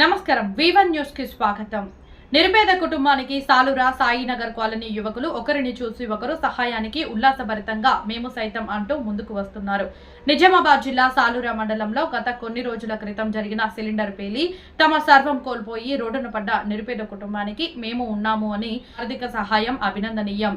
నమస్కారం. వివన్ న్యూస్కి స్వాగతం. నిరుపేద కుటుంబానికి సాలురా సాయినగర్ కాలనీ యువకులు ఒకరిని చూసి ఒకరు సహాయానికి ఉల్లాసభరితంగా మేము సైతం అంటూ ముందుకు వస్తున్నారు. నిజామాబాద్ జిల్లా సాలురా మండలంలో గత కొన్ని రోజుల క్రితం జరిగిన సిలిండర్ పేలి తమ సర్వం కోల్పోయి రోడ్డున పడ్డ నిరుపేద కుటుంబానికి మేము ఉన్నాము అని ఆర్థిక సహాయం అభినందనీయం.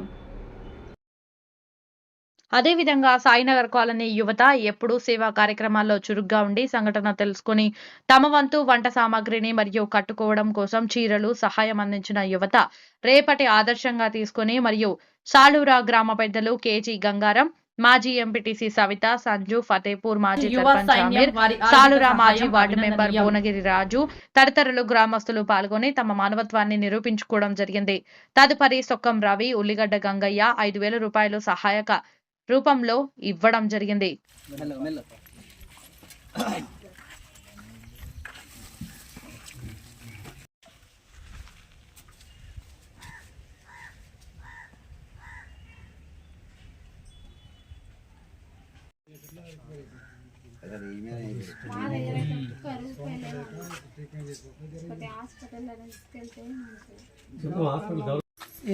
అదేవిధంగా సాయినగర్ కాలనీ యువత ఎప్పుడూ సేవా కార్యక్రమాల్లో చురుగ్గా ఉండి సంఘటన తెలుసుకుని తమ వంతు వంట సామాగ్రిని మరియు కట్టుకోవడం కోసం చీరలు సహాయం అందించిన యువత రేపటి ఆదర్శంగా తీసుకుని మరియు సాలూరా గ్రామ పెద్దలు కేజీ గంగారం మాజీ ఎంపీటీసీ సవిత సంజు ఫతేపూర్ మాజీ సర్పంచ్ సాలూరా మాజీ వార్డు మెంబర్. భువనగిరి రాజు తదితరులు గ్రామస్తులు పాల్గొని తమ మానవత్వాన్ని నిరూపించుకోవడం జరిగింది తదుపరి సొక్కం రవి ఉల్లిగడ్డ గంగయ్య ఐదు వేల రూపాయలు సహాయక రూపంలో ఇవ్వడం జరిగింది.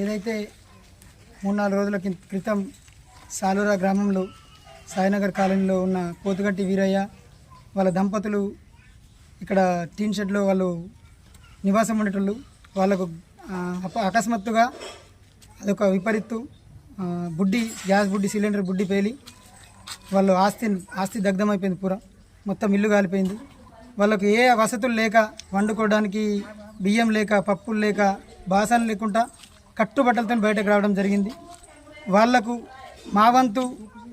ఏదైతే మూడు నాలుగు రోజుల క్రితం సాలూరా గ్రామంలో సాయినగర్ కాలనీలో ఉన్న పోతుగట్టి వీరయ్య వాళ్ళ దంపతులు ఇక్కడ టీన్ షెడ్లో వాళ్ళు నివాసం ఉండేటోళ్ళు. వాళ్ళకు అప- అకస్మాత్తుగా అదొక విపరీత్తు బుడ్డి గ్యాస్ బుడ్డి సిలిండర్ బుడ్డి పేలి వాళ్ళు ఆస్తి ఆస్తి దగ్ధమైపోయింది పూర. మొత్తం ఇల్లు కాలిపోయింది. వాళ్ళకు ఏ వసతులు లేక వండుకోవడానికి బియ్యం లేక పప్పులు లేక బాసనలు లేకుండా కట్టుబట్టలతో బయటకు రావడం జరిగింది. వాళ్ళకు మా వంతు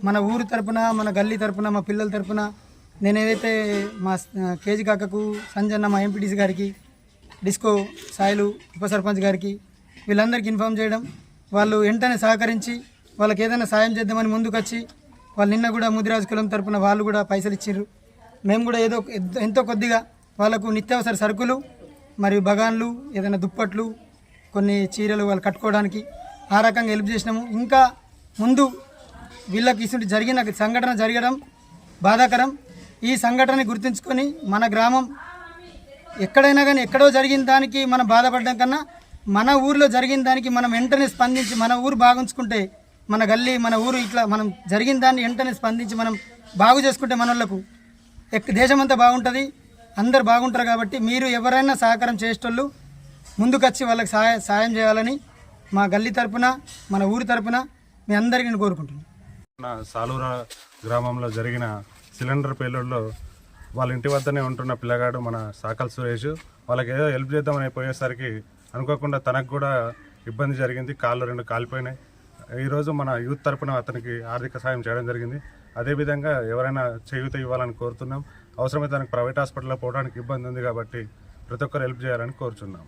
మన ఊరు తరపున మన గల్లీ తరపున మా పిల్లల తరపున నేను ఏదైతే మా కేజీ కాకకు సంజన్న మా ఎంపీటీసీ గారికి డిస్కో సాయిలు ఉప సర్పంచ్ గారికి వీళ్ళందరికీ ఇన్ఫామ్ చేయడం వాళ్ళు వెంటనే సహకరించి వాళ్ళకి ఏదైనా సాయం చేద్దామని ముందుకొచ్చి వాళ్ళు నిన్న కూడా ముదిరాజు కులం తరపున వాళ్ళు కూడా పైసలు ఇచ్చారు మేము కూడా ఏదో ఎంతో కొద్దిగా వాళ్ళకు నిత్యావసర సరుకులు మరియు బగాన్లు ఏదైనా దుప్పట్లు కొన్ని చీరలు వాళ్ళు కట్టుకోవడానికి ఆ రకంగా హెల్ప్ చేసినాము. ఇంకా ముందు వీళ్ళకి ఇటువంటి జరిగిన సంఘటన జరగడం బాధాకరం. ఈ సంఘటనని గుర్తుంచుకొని మన గ్రామం ఎక్కడైనా కానీ ఎక్కడో జరిగిన దానికి మనం బాధపడడం కన్నా మన ఊర్లో జరిగిన దానికి మనం వెంటనే స్పందించి మన ఊరు బాగుంచుకుంటే మన గల్లీ మన ఊరు ఇట్లా మనం జరిగిన దాన్ని వెంటనే స్పందించి మనం బాగు చేసుకుంటే మన ఎక్క దేశమంతా బాగుంటుంది అందరు బాగుంటారు కాబట్టి మీరు ఎవరైనా సహకారం చేసేటోళ్ళు ముందుకొచ్చి వాళ్ళకి సహాయ సాయం చేయాలని మా గల్లీ తరపున మన ఊరి తరపున మీ అందరికీ నేను కోరుకుంటున్నాను. మన సాలూరా గ్రామంలో జరిగిన సిలిండర్ పేలుడులో వాళ్ళ ఇంటి వద్దనే ఉంటున్న పిల్లగాడు మన సాకల్ సురేష్ వాళ్ళకి ఏదో హెల్ప్ చేద్దామని పోయేసరికి అనుకోకుండా తనకు కూడా ఇబ్బంది జరిగింది కాళ్ళు రెండు కాలిపోయినాయి. ఈరోజు మన యూత్ తరపున అతనికి ఆర్థిక సాయం చేయడం జరిగింది. అదేవిధంగా ఎవరైనా చేయూత ఇవ్వాలని కోరుతున్నాం. అవసరమైతే తనకు ప్రైవేట్ హాస్పిటల్లో పోవడానికి ఇబ్బంది ఉంది కాబట్టి ప్రతి ఒక్కరు హెల్ప్ చేయాలని కోరుచున్నాం.